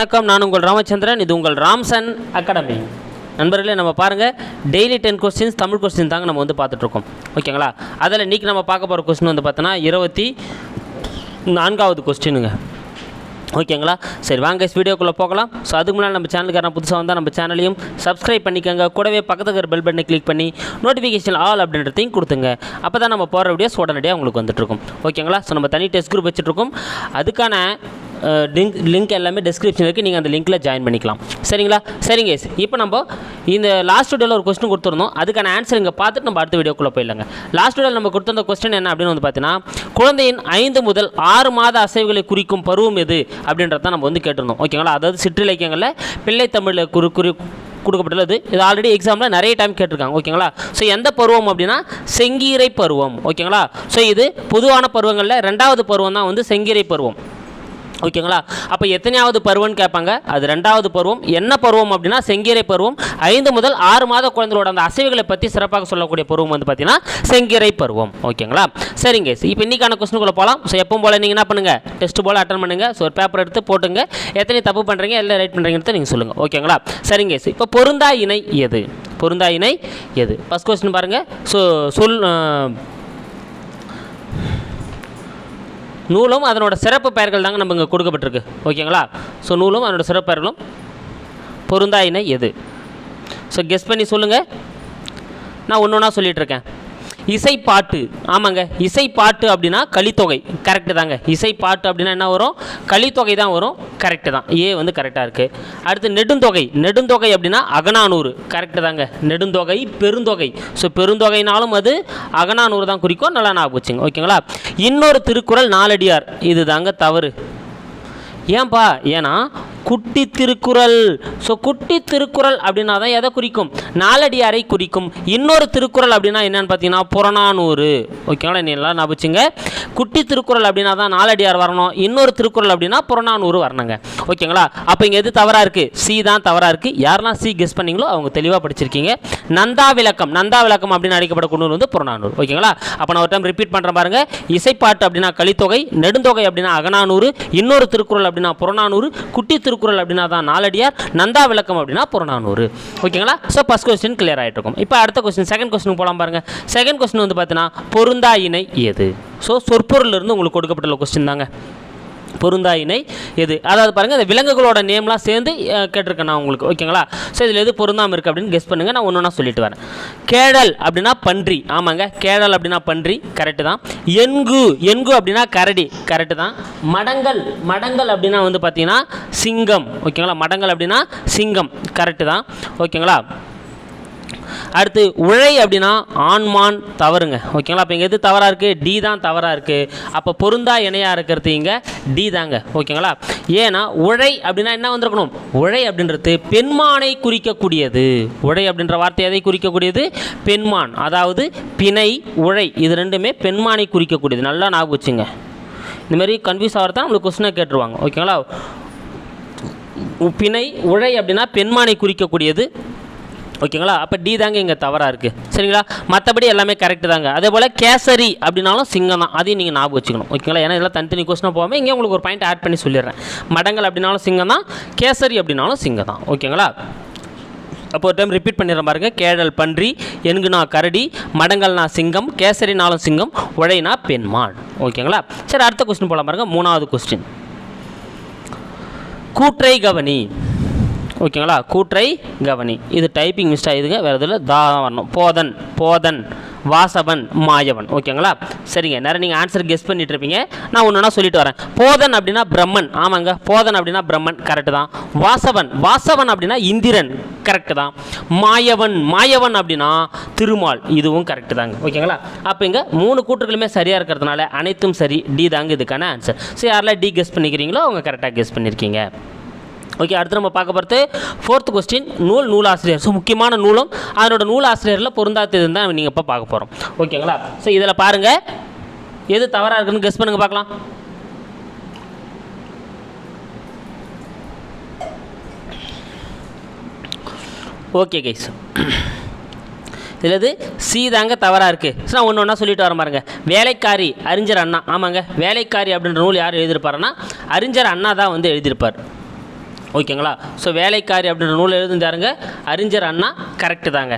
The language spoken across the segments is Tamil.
வணக்கம். நான் உங்கள் ராமச்சந்திரன். இது உங்கள் ராம்சன் அகாடமி. நண்பர்களே நம்ம பாருங்கள் daily ten questions Tamil question தாங்க நம்ம வந்து பார்த்துட்ருக்கோம். ஓகேங்களா? அதில் இன்றைக்கி நம்ம பார்க்க போகிற கொஸ்டின் வந்து பார்த்தோன்னா இருபத்தி நான்காவது கொஸ்டினுங்க ஓகேங்களா? சரி வாங்க வீடியோக்குள்ளே போகலாம். ஸோ அதுக்கு முன்னாடி நம்ம சேனலுக்கான புதுசாக வந்தால் நம்ம சேனலையும் சப்ஸ்கிரைப் பண்ணிக்கோங்க. கூடவே பக்கத்துக்கு இருக்கிற பெல் பட்டனை கிளிக் பண்ணி நோட்டிஃபிகேஷன் ஆல் அப்படின்றதையும் கொடுத்துங்க. அப்போ தான் நம்ம போகிற வீடியோஸ் உடனடியாக உங்களுக்கு வந்துட்டுருக்கும் ஓகேங்களா? ஸோ நம்ம தனி டெஸ்ட் குரூப் வச்சுட்ருக்கோம். அதுக்கான லிங்க் லிங்க் எல்லாமே டிஸ்கிரிப்ஷன் இருக்குது நீங்கள் அந்த லிங்க்கில் ஜாயின் பண்ணிக்கலாம். சரிங்களா? சரிங்க இப்போ நம்ம இந்த லாஸ்ட் வீடியோவில் ஒரு கொஸ்டின் கொடுத்துருந்தோம். அதுக்கான ஆன்சர் இங்கே பார்த்துட்டு நம்ம அடுத்த வீடியோக்குள்ளே போயிடலாங்க. லாஸ்ட் வீடியோவில் நம்ம கொடுத்திருந்த கொஸ்டின் என்ன அப்படின்னு வந்து பார்த்தீங்கன்னா குழந்தையின் ஐந்து முதல் ஆறு மாத அசைவுகளை குறிக்கும் பருவம் எது அப்படின்றத நம்ம வந்து கேட்டிருந்தோம். ஓகேங்களா? அதாவது சிற்றிலக்கியங்களில் பிள்ளை தமிழில் குறி குறி கொடுக்கப்பட்டுள்ளது. இது ஆல்ரெடி எக்ஸாமில் நிறைய டைம் கேட்டிருக்காங்க. ஓகேங்களா? ஸோ எந்த பருவம் அப்படின்னா செங்கீரை பருவம். ஓகேங்களா? ஸோ இது பொதுவான பருவங்களில் ரெண்டாவது பருவம் தான் வந்து செங்கீரை பருவம். ஓகேங்களா? அப்போ எத்தனையாவது பருவம்னு கேட்பாங்க. அது ரெண்டாவது பருவம். என்ன பருவம் அப்படின்னா செங்கீரை பருவம். ஐந்து முதல் ஆறு மாத குழந்தைகளோட அந்த அசைவுகளை பற்றி சிறப்பாக சொல்லக்கூடிய பருவம் வந்து பார்த்தீங்கன்னா செங்கீரை பருவம். ஓகேங்களா? சரிங்க. இப்போ இன்னைக்கான கொஸ்டினுக்குள்ள போகலாம் ஸோ எப்பவும் போல் நீங்கள் என்ன பண்ணுங்கள் டெஸ்ட் போல் அட்டன் பண்ணுங்கள் ஸோ ஒரு பேப்பர் எடுத்து போட்டுங்க. எத்தனை தப்பு பண்ணுறீங்க எல்லாம் ரைட் பண்ணுறீங்கன்னு நீங்கள் சொல்லுங்கள் ஓகேங்களா? சரிங்க. இப்போ பொருந்தா இணை எது? பொருந்தா இணை எது? ஃபஸ்ட் கொஸ்டின் பாருங்கள் ஸோ சொல் நூலும் அதனோட சிறப்பு பெயர்கள் தாங்க நம்ம இங்கே கொடுக்கப்பட்டிருக்கு. ஓகேங்களா? ஸோ நூலும் அதனோட சிறப்பு பெயர்களும் பொருந்தாயின எது? ஸோ கெஸ் பண்ணி சொல்லுங்கள் நான் ஒன்று ஒன்றா சொல்லிகிட்ருக்கேன் இசை இசைப்பாட்டு. ஆமாங்க இசைப்பாட்டு அப்படின்னா கலித்தொகை. கரெக்டு தாங்க. இசைப்பாட்டு அப்படின்னா என்ன வரும்? கலித்தொகை தான் வரும். கரெக்டு தான். ஏ வந்து கரெக்டாக இருக்குது அடுத்து நெடுந்தொகை. நெடுந்தொகை அப்படின்னா அகனானூறு கரெக்டு தாங்க. நெடுந்தொகை பெருந்தொகை. ஸோ பெருந்தொகைனாலும் அது அகனானூறு தான் குறிக்கும். நல்லா ஞாபகம் வச்சுங்க. ஓகேங்களா? இன்னொரு திருக்குறள் நாலடியார். இது தாங்க தவறு. ஏன்பா? ஏன்னா குட்டி திருக்குறள் ஸோ குட்டி திருக்குறள் அப்படின்னா தான் எதை குறிக்கும்? நாலடியாரை குறிக்கும். இன்னொரு திருக்குறள் அப்படின்னா என்னன்னு பார்த்தீங்கன்னா புறநானூறு. ஓகேங்களா நீ எல்லாம் நான் வச்சுங்க. குட்டி திருக்குறள் அப்படின்னா தான் நாலடியார் வரணும். இன்னொரு திருக்குறள் அப்படின்னா புறநானூறு வரணுங்க. ஓகேங்களா? அப்போ இங்கே எது தவறாக இருக்குது சி தான் தவறாக இருக்குது யாரெல்லாம் சி கெஸ் பண்ணீங்களோ அவங்க தெளிவாக படிச்சிருக்கீங்க. நந்தா விளக்கம். நந்தா விளக்கம் அப்படின்னு அழைக்கப்படக்கூடிய நூல் வந்து புறநானூறு. ஓகேங்களா? அப்போ நான் ஒரு டைம் ரிப்பீட் பண்ணுறேன் பாருங்கள் இசைப்பாட்டு அப்படின்னா கலித்தொகை நெடுந்தொகை அப்படின்னா அகநானூறு இன்னொரு திருக்குறள் அப்படின்னா புறநானூறு குட்டி திருக்குறள் அப்படின்னா தான் நாலடியார் நந்தா விளக்கம் அப்படின்னா புறநானூறு. ஓகேங்களா? ஸோ ஃபஸ்ட் கொஸ்டின் கிளியர் ஆகிட்டு இருக்கும். இப்போ அடுத்த கொஸ்டின் செகண்ட் கொஸ்டின் போகலாம் பாருங்கள் செகண்ட் கொஸ்டின் வந்து பார்த்தீங்கன்னா பொருந்தா இணை எது? ஸோ சொற்பொருள் இருந்து உங்களுக்கு கொடுக்கப்பட்டுள்ள கொஸ்டின் தாங்க. பொருந்தா இணை எது? அதாவது பாருங்கள் இந்த விலங்குகளோட நேம்லாம் சேர்ந்து கேட்டிருக்கேன் நான் உங்களுக்கு. ஓகேங்களா? ஸோ இதில் எது பொருந்தாமல் இருக்குது அப்படின்னு கெஸ் பண்ணுங்கள் நான் ஒன்று ஒன்றா சொல்லிட்டு வரேன். கேடல் அப்படின்னா பன்றி. ஆமாங்க. கேடல் அப்படின்னா பன்றி. கரெக்டு தான். என்கு. என்கு அப்படின்னா கரடி. கரெக்டு தான். மடங்கள் மடங்கள் அப்படின்னா வந்து பார்த்தீங்கன்னா சிங்கம். ஓகேங்களா? மடங்கள் அப்படின்னா சிங்கம். கரெக்டு தான். ஓகேங்களா? அடுத்து உழை அப்படின்னா ஆண்மான் தவறுங்க. ஓகேங்களா? அப்போ இங்கே எது தவறாக இருக்குது டி தான் தவறாக இருக்குது அப்போ பொருந்தா இணையாக இருக்கிறது இங்கே? டி தாங்க. ஓகேங்களா? ஏன்னா உழை அப்படின்னா என்ன வந்திருக்கணும்? உழை அப்படின்றது பெண்மானை குறிக்கக்கூடியது. உழை அப்படின்ற வார்த்தை எதை குறிக்கக்கூடியது? பெண்மான். அதாவது பிணை உழை. இது ரெண்டுமே பெண்மானை குறிக்கக்கூடியது. நல்லா ஞாபகம் வச்சுங்க. இந்த மாதிரி கன்ஃபியூஸ் ஆகிறதா நம்மளுக்கு கொஸ்டினை கேட்டுருவாங்க. ஓகேங்களா? பிணை உழை அப்படின்னா பெண்மானை குறிக்கக்கூடியது. ஓகேங்களா? அப்போ டி தாங்க இங்கே தவறாக இருக்குது சரிங்களா? மற்றபடி எல்லாமே கரெக்டு தாங்க. அதே போல் கேசரி அப்படின்னாலும் சிங்கம் தான். அதையும் நீங்கள் ஞாபகம் வச்சுக்கணும். ஓகேங்களா? ஏன்னா இதெல்லாம் தனித்தனி கொஸ்டினாக போகாமல் இங்கே உங்களுக்கு ஒரு பாயிண்ட் ஆட் பண்ணி சொல்லிடுறேன். மடங்கள் அப்படின்னாலும் சிங்கம் தான். கேசரி அப்படின்னாலும் சிங்கம் தான். ஓகேங்களா? அப்போ ஒரு டைம் ரிப்பீட் பண்ணிடுற பாருங்க. கேடல் பன்றி என்குனா கரடி மடங்கள்னா சிங்கம் கேசரினாலும் சிங்கம் உழைனா பெண்மான். ஓகேங்களா? சரி அடுத்த கொஸ்டின் போகலாம் பாருங்கள் மூணாவது கொஸ்டின் கூற்றை கவனி. ஓகேங்களா? கூற்றை கவனி. இது டைப்பிங் மிஸ்டேக் இதுங்க வேறு இதில் தா தான் வரணும். போதன் போதன் வாசவன் மாயவன். ஓகேங்களா? சரிங்க. நிறைய நீங்கள் ஆன்சர் கெஸ் பண்ணிட்டு இருப்பீங்க. நான் ஒன்று சொல்லிட்டு வரேன். போதன் அப்படின்னா பிரம்மன். ஆமாங்க. போதன் அப்படின்னா பிரம்மன். கரெக்டு தான். வாசவன் வாசவன் அப்படின்னா இந்திரன். கரெக்டு தான். மாயவன். மாயவன் அப்படின்னா திருமால். இதுவும் கரெக்டு தாங்க. ஓகேங்களா? அப்போ இங்கே மூணு கூற்றுகளுமே சரியாக இருக்கிறதுனால அனைத்தும் சரி. டி தாங்க இதுக்கான ஆன்சர் ஸோ யாரெல்லாம் டி கெஸ் பண்ணிக்கிறீங்களோ அவங்க கரெக்டாக கெஸ் பண்ணியிருக்கீங்க ஓகே அடுத்து நம்ம பார்க்க போகிறது ஃபோர்த் கொஸ்டின் நூல் நூலாசிரியர். ஸோ முக்கியமான நூலும் அதனோட நூலாசிரியரில் பொருந்தாத்தது தான் நீங்கள் இப்போ பார்க்க போகிறோம் ஓகேங்களா ஸோ இதில் பாருங்கள் எது தவறாக இருக்குன்னு கெஸ் பண்ணுங்க பார்க்கலாம். ஓகே கைஸ் இதில் இது சி தாங்க தவறாக இருக்குது ஸோ நான் ஒன்று ஒன்றா சொல்லிட்டு வரேன் பாருங்க. வேலைக்காரி அறிஞர் அண்ணா. ஆமாங்க. வேலைக்காரி அப்படின்ற நூல் யார் எழுதியிருப்பாருன்னா அறிஞர் அண்ணா தான் வந்து எழுதியிருப்பார். ஓகேங்களா? ஸோ வேலைக்காரி அப்படின்ற நூல் எழுதுந்தாருங்க அறிஞர் அண்ணா கரெக்டு தாங்க.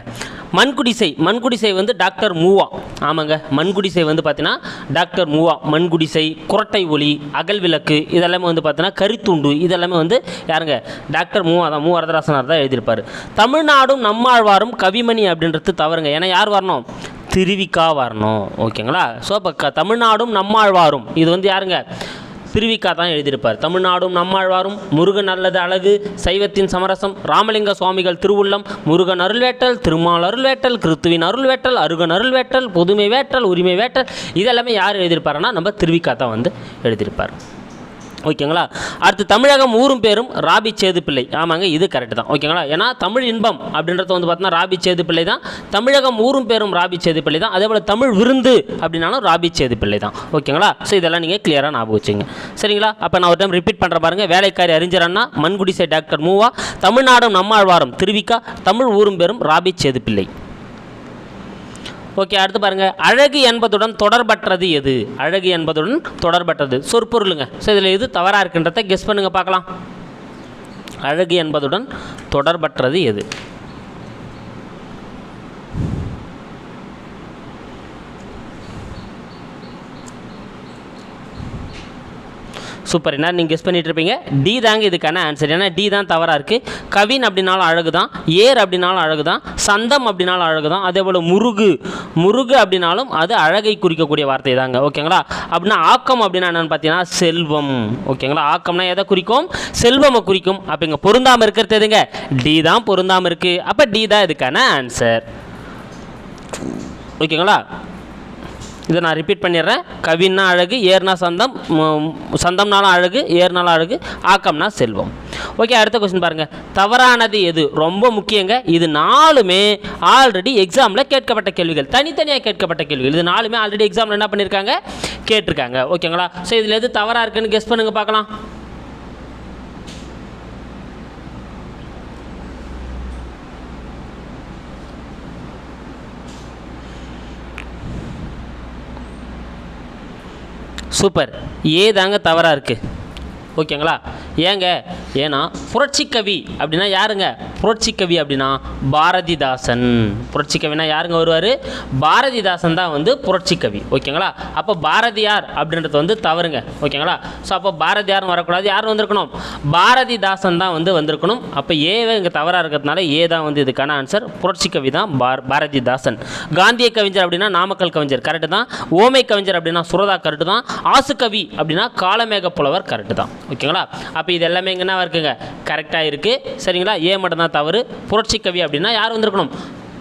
மண்குடிசை மண்குடிசை வந்து டாக்டர் மூவா. ஆமாங்க மண்குடிசை வந்து பார்த்தீங்கன்னா டாக்டர் மூவா. மண்குடிசை குரட்டை ஒளி அகல் விளக்கு இதெல்லாமே வந்து பார்த்தீங்கன்னா கரித்துண்டு. இதெல்லாமே வந்து யாருங்க? டாக்டர் மூவா தான் மூ வரதராசனார் தான் எழுதியிருப்பார். தமிழ்நாடும் நம்மாழ்வாரும் கவிமணி அப்படின்றது தவறுங்க. ஏன்னா யார் வரணும்? திருவிக்கா வரணும். ஓகேங்களா? ஸோ இப்போ க தமிழ்நாடும் நம்மாழ்வாரும். இது வந்து யாருங்க? திருவிக்கா தான் எழுதியிருப்பார். தமிழ்நாடும் நம்மாழ்வாரும் முருகன் அல்லது அழகு சைவத்தின் சமரசம் ராமலிங்க சுவாமிகள் திருவுள்ளம் முருகன் அருள்வேட்டல் திருமால் அருள்வேட்டல் கிறித்துவின் அருள்வேட்டல் அருகன் அருள்வேட்டல் புதுமை வேட்டல் உரிமை வேட்டல் இதெல்லாமே யார் எழுதியிருப்பாருன்னா நம்ம திருவிக்கா தான் வந்து எழுதியிருப்பார். ஓகேங்களா? அடுத்து தமிழகம் ஊரும் பேரும் ராபி சேது பிள்ளை. ஆமாங்க இது கரெக்டு தான். ஓகேங்களா? ஏன்னா தமிழ் இன்பம் அப்படின்றது வந்து பார்த்தீங்கன்னா ராபி சேது பிள்ளை தான். தமிழகம் ஊரும் பேரும் ராபி சேது பிள்ளை தான். அதே போல் தமிழ் விருந்து அப்படின்னாலும் ராபி சேது பிள்ளை தான். ஓகேங்களா? ஸோ இதெல்லாம் நீங்கள் கிளியராக ஞாபகம் வச்சுங்க சரிங்களா? அப்போ நான் ஒரு டைம் ரிப்பீட் பண்ணுற பாருங்க. வேலைக்காரி அறிஞர் அண்ணா மண்குடிசை டாக்டர் மூவா தமிழ்நாடும் நம்மாழ்வாரம். திருவிக்கா தமிழ் ஊரும் பேரும் ராபி சேது பிள்ளை. ஓகே அடுத்து பாருங்கள் அழகு என்பதுடன் தொடர்பற்றது எது? அழகு என்பதுடன் தொடர்பற்றது. சொற்பொருளுங்க. ஸோ இதில் எது தவறாக இருக்கின்றத கெஸ் பண்ணுங்க பார்க்கலாம். அழகு என்பதுடன் தொடர்பற்றது எது? சூப்பர். என்ன நீங்கள் கெஸ் பண்ணிட்டு இருப்பீங்க? டி தாங்க இதுக்கான ஆன்சர் ஏன்னா டி தான் தவறாக இருக்குது கவின் அப்படின்னாலும் அழகு தான் ஏர் அப்படின்னாலும் அழகு தான் சந்தம் அப்படின்னாலும் அழகு தான் அதே போல் முருகு. முருகு அப்படின்னாலும் அது அழகை குறிக்கக்கூடிய வார்த்தை தாங்க. ஓகேங்களா அப்படின்னா ஆக்கம் அப்படின்னா என்னென்னு பார்த்தீங்கன்னா செல்வம். ஓகேங்களா ஆக்கம்னா எதை குறிக்கும்? செல்வமை குறிக்கும். அப்போ இங்கே பொருந்தாமல் இருக்கிறது எதுங்க? டி தான் பொருந்தாமல் இருக்குது அப்போ டி தான் இதுக்கான ஆன்சர் ஓகேங்களா இதை நான் ரிப்பீட் பண்ணிடுறேன். கவின்னா அழகு ஏர்னா சந்தம் சந்தம்னாலும் அழகு ஏர்னாலும் அழகு ஆக்கம்னா செல்வம். ஓகே அடுத்த கொஸ்டின் பாருங்கள் தவறானது எது? ரொம்ப முக்கியங்க. இது நாலுமே ஆல்ரெடி எக்ஸாமில் கேட்கப்பட்ட கேள்விகள். தனித்தனியாக கேட்கப்பட்ட கேள்விகள். இது நாலுமே ஆல்ரெடி எக்ஸாமில் என்ன பண்ணியிருக்காங்க கேட்டிருக்காங்க. ஓகேங்களா ஸோ இதில் எது தவறாக இருக்குன்னு கெஸ் பண்ணுங்கள் பார்க்கலாம். சூப்பர். ஏ தாங்க தவறாக இருக்குது ஓகேங்களா? ஏங்க ஏன்னா புரட்சிக்கவி அப்படின்னா யாருங்க? புரட்சி கவி அப்படின்னா பாரதிதாசன். புரட்சிக்கவினா யாருங்க வருவார்? பாரதிதாசன் தான் வந்து புரட்சி கவி. ஓகேங்களா? அப்போ பாரதியார் அப்படின்றது வந்து தவறுங்க. ஓகேங்களா? ஸோ அப்போ பாரதியார்னு வரக்கூடாது. யார் வந்திருக்கணும்? பாரதிதாசன் தான் வந்து வந்திருக்கணும். அப்போ ஏவே இங்கே தவறாக இருக்கிறதுனால ஏ தான் வந்து இதுக்கான ஆன்சர் புரட்சிக்கவி தான் பார் பாரதிதாசன். காந்திய கவிஞர் அப்படின்னா நாமக்கல் கவிஞர். கரெக்டு தான். ஓமை கவிஞர் அப்படின்னா சுரதா கரெக்டு தான். ஆசு கவி அப்படின்னா காலமேக புலவர் கரெக்டு தான். ஓகேங்களா? அப்போ இது எல்லாமே இங்கே என்ன இருக்குங்க. கரெக்டாக இருக்குது சரிங்களா? ஏ மட்டும் தான் தவறு. புரட்சி கவி அப்படின்னா யார் வந்திருக்கணும்?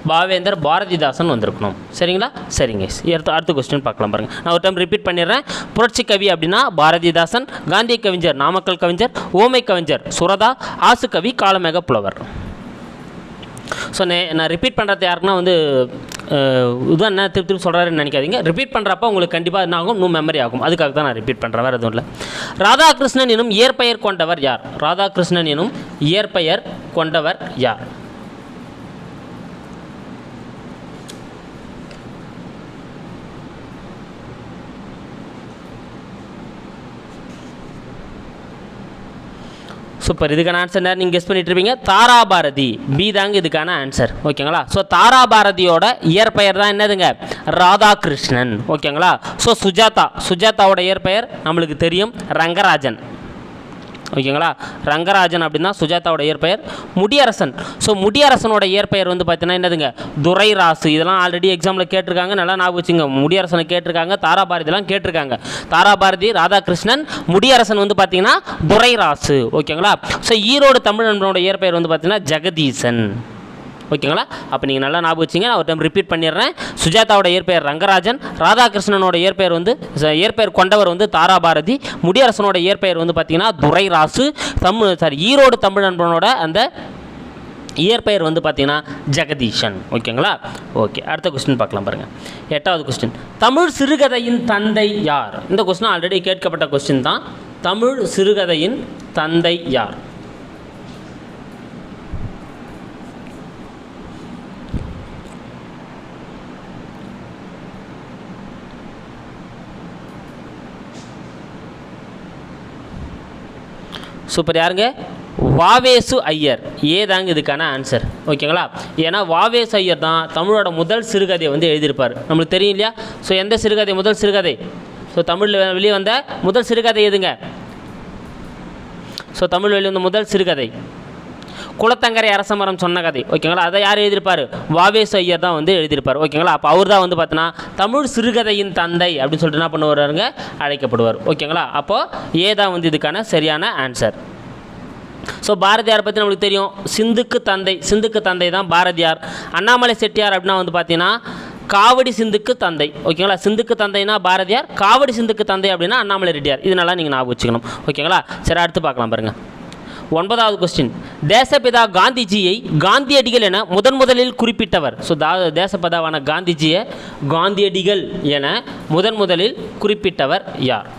பாவேந்தர் பாரதிதாசன் வந்திருக்கணும். சரிங்களா? சரிங்க. அடுத்த அடுத்த கொஸ்டின் பார்க்கலாம் பாருங்கள் நான் ஒரு டைம் ரிப்பீட் பண்ணிடுறேன். புரட்சி கவி அப்படின்னா பாரதிதாசன் காந்தி கவிஞர் நாமக்கல் கவிஞர் ஓமை கவிஞர் சுரதா ஆசு கவி காலமேக புலவர். ஸோ நே நான் ரிப்பீட் பண்ணுறது யாருக்குன்னா வந்து இதுதான் என்ன திருப்பி திருப்பி சொல்கிறாருன்னு நினைக்காதீங்க. ரிப்பீட் பண்ணுறப்ப உங்களுக்கு கண்டிப்பாக என்ன ஆகும்? நூ மெமரி ஆகும். அதுக்காக தான் நான் ரிப்பீட் பண்ணுறேன் வேறு எதுவும் இல்லை. ராதாகிருஷ்ணன் எனும் இயற்பெயர் கொண்டவர் யார்? ராதாகிருஷ்ணன் எனும் இயற்பெயர் கொண்டவர் யார்? சூப்பர் இதுக்கான ஆன்சர் நேரம் நீங்கள் கெஸ் பண்ணிட்டு இருப்பீங்க தாராபாரதி. பி தாங்க இதுக்கான ஆன்சர் ஓகேங்களா ஸோ தாராபாரதியோட இயற்பெயர் தான் என்னதுங்க? ராதாகிருஷ்ணன். ஓகேங்களா ஸோ சுஜாதா. சுஜாதாவோட இயற்பெயர் நம்மளுக்கு தெரியும். ரங்கராஜன். ஓகேங்களா? ரங்கராஜன் அப்படின்னா சுஜாதாவோட இயற்பெயர் முடியரசன். ஸோ முடியரசனோட இயற்பெயர் வந்து பார்த்தீங்கன்னா என்னதுங்க? துரைராசு. இதெல்லாம் ஆல்ரெடி எக்ஸாமில் கேட்டிருக்காங்க. நல்லா ஞாபகம் வச்சுங்க. முடியரசனை கேட்டிருக்காங்க தாராபாரதிலாம் கேட்டிருக்காங்க. தாராபாரதி ராதாகிருஷ்ணன் முடியரசன் வந்து பார்த்தீங்கன்னா துரைராசு. ஓகேங்களா? ஸோ ஈரோடு நண்பனோட இயற்பெயர் வந்து பார்த்தீங்கன்னா ஜெகதீசன். ஓகேங்களா? அப்போ நீங்கள் நல்லா ஞாபகம் வச்சிங்க நான் ஒரு டைம் ரிப்பீட் பண்ணிடுறேன். சுஜாதாவோட இயற்பெயர் ரங்கராஜன் ராதாகிருஷ்ணனோட இயற்பெயர் வந்து இயற்பெயர் கொண்டவர் வந்து தாராபாரதி முடியரசனோட இயற்பெயர் வந்து பார்த்தீங்கன்னா துரைராசு தமிழ் சாரி ஈரோடு தமிழ் நண்பனோட அந்த இயற்பெயர் வந்து பார்த்தீங்கன்னா ஜெகதீஷன். ஓகேங்களா? ஓகே அடுத்த கொஸ்டின் பார்க்கலாம் பாருங்கள் எட்டாவது கொஸ்டின் தமிழ் சிறுகதையின் தந்தை யார்? இந்த கொஸ்டின் ஆல்ரெடி கேட்கப்பட்ட கொஸ்டின் தான். தமிழ் சிறுகதையின் தந்தை யார்? சூப்பர் யாருங்க? வாவேசு ஐயர். ஏ தாங்க இதுக்கான ஆன்சர் ஓகேங்களா? ஏன்னா வாவேசு ஐயர் தான் தமிழோட முதல் சிறுகதையை வந்து எழுதியிருப்பார். நம்மளுக்கு தெரியும் இல்லையா? ஸோ எந்த சிறுகதை? முதல் சிறுகதை. ஸோ தமிழில் வெளியே வந்த முதல் சிறுகதை எதுங்க? ஸோ தமிழ் வெளியே வந்த முதல் சிறுகதை. குளத்தங்கரை அரசமரம் சொன்ன கதை ஓகேங்களா? அதை யார் எழுதியிருப்பார்? வாவேஸ் ஐயர் தான் வந்து எழுதியிருப்பார் ஓகேங்களா? அப்போ அவர் தான் வந்து பார்த்தீங்கன்னா தமிழ் சிறுகதையின் தந்தை அப்படின்னு சொல்லிட்டு என்ன பண்ணுவாருங்க அழைக்கப்படுவார் ஓகேங்களா? அப்போது ஏ தான் வந்து இதுக்கான சரியான ஆன்சர் ஸோ பாரதியார் பற்றி நம்மளுக்கு தெரியும். சிந்துக்கு தந்தை சிந்துக்கு தந்தை தான் பாரதியார். அண்ணாமலை செட்டியார் அப்படின்னா வந்து பார்த்தீங்கன்னா காவடி சிந்துக்கு தந்தை ஓகேங்களா? சிந்துக்கு தந்தைனா பாரதியார் காவடி சிந்துக்கு தந்தை அப்படின்னா அண்ணாமலை ரெட்டியார். இதனால நீங்கள் ஞாபகம் வச்சுக்கணும் ஓகேங்களா? சரி அடுத்து பார்க்கலாம் பாருங்கள் ஒன்பதாவது கொஸ்டின் தேசப்பிதா காந்திஜியை காந்தியடிகள் என முதன் முதலில் குறிப்பிட்டவர். ஸோ தா தேசப்பிதாவான காந்திஜியை காந்தியடிகள் என முதன் முதலில் குறிப்பிட்டவர் யார்?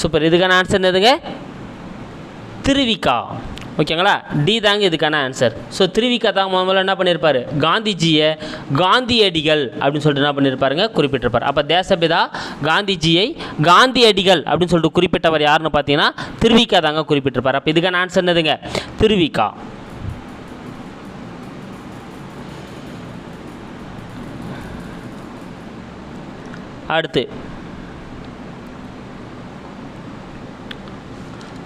சூப்பர் இதுக்கான ஆன்சர் என்னதுங்க? திருவிக்கா. ஓகேங்களா? டி தாங்க இதுக்கான ஆன்சர் ஸோ திருவிக்கா தான் முதல்ல என்ன பண்ணியிருப்பாரு காந்திஜியை காந்தியடிகள் அப்படின்னு சொல்லிட்டு என்ன பண்ணியிருப்பாருங்க குறிப்பிட்டிருப்பார். அப்போ தேசபிதா காந்திஜியை காந்தியடிகள் அப்படின்னு சொல்லிட்டு குறிப்பிட்டவர் யாருன்னு பார்த்தீங்கன்னா திருவிக்கா தாங்க குறிப்பிட்டிருப்பார். அப்போ இதுக்கான ஆன்சர் என்னதுங்க? திருவிக்கா. அடுத்து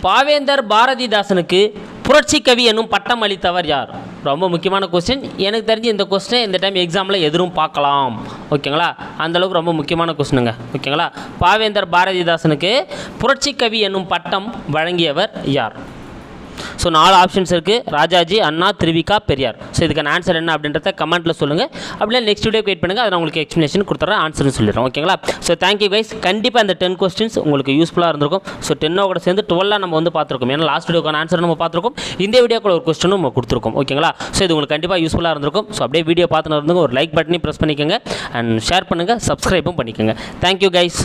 பாவேந்தர் பாரதிதாசனுக்கு புரட்சி கவி என்னும் பட்டம் அளித்தவர் யார்? ரொம்ப முக்கியமான கொஸ்டின் எனக்கு தெரிஞ்சு இந்த கொஸ்டினை இந்த டைம் எக்ஸாமில் எதிரும் பார்க்கலாம். ஓகேங்களா? அந்தளவுக்கு ரொம்ப முக்கியமான கொஸ்டினுங்க ஓகேங்களா? பாவேந்தர் பாரதிதாசனுக்கு புரட்சி கவி என்னும் பட்டம் வழங்கியவர் யார்? ஸோ நாலு ஆப்ஷன்ஸ் இருக்குது ராஜாஜி அண்ணா திருவிகா பெரியார். ஸோ இதுக்கான ஆன்சர் என்ன அப்படின்றத கமெண்ட்டில் சொல்லுங்கள் அப்படியே நெக்ஸ்ட் வீடியோ வெயிட் பண்ணுங்கள் அதை நான் உங்களுக்கு எக்ஸ்ப்ளனேஷன் கொடுத்துறேன். ஆன்சர்னு சொல்லிடுறேன். ஓகேங்களா ஸோ தேங்க்யூ கைஸ் கண்டிப்பாக அந்த டென் கொஸ்டின்ஸ் உங்களுக்கு யூஸ்ஃபுல்லாக இருந்திருக்கும். ஸோ டென்னோ கூட சேர்ந்து டுவெல்லாக நம்ம வந்து பார்த்துருக்கோம். ஏன்னா லாஸ்ட் வீடியோக்கான ஆன்சர் நம்ம பார்த்துருக்கோம். இந்த வீடியோக்குள்ள ஒரு கொஸ்டினும் நம்ம கொடுத்துருக்கோம். ஓகேங்களா ஸோ இது உங்களுக்கு கண்டிப்பாக யூஸ்ஃபுல்லாக இருந்திருக்கும். ஸோ அப்படியே வீடியோ பார்த்துன்னு இருந்துங்க. ஒரு லைக் பட்டனையும் ப்ரெஸ் பண்ணிக்கோங்க. அண்ட் ஷேர் பண்ணுங்கள் சப்ஸ்கிரைபும் பண்ணிக்கோங்க. Thank you guys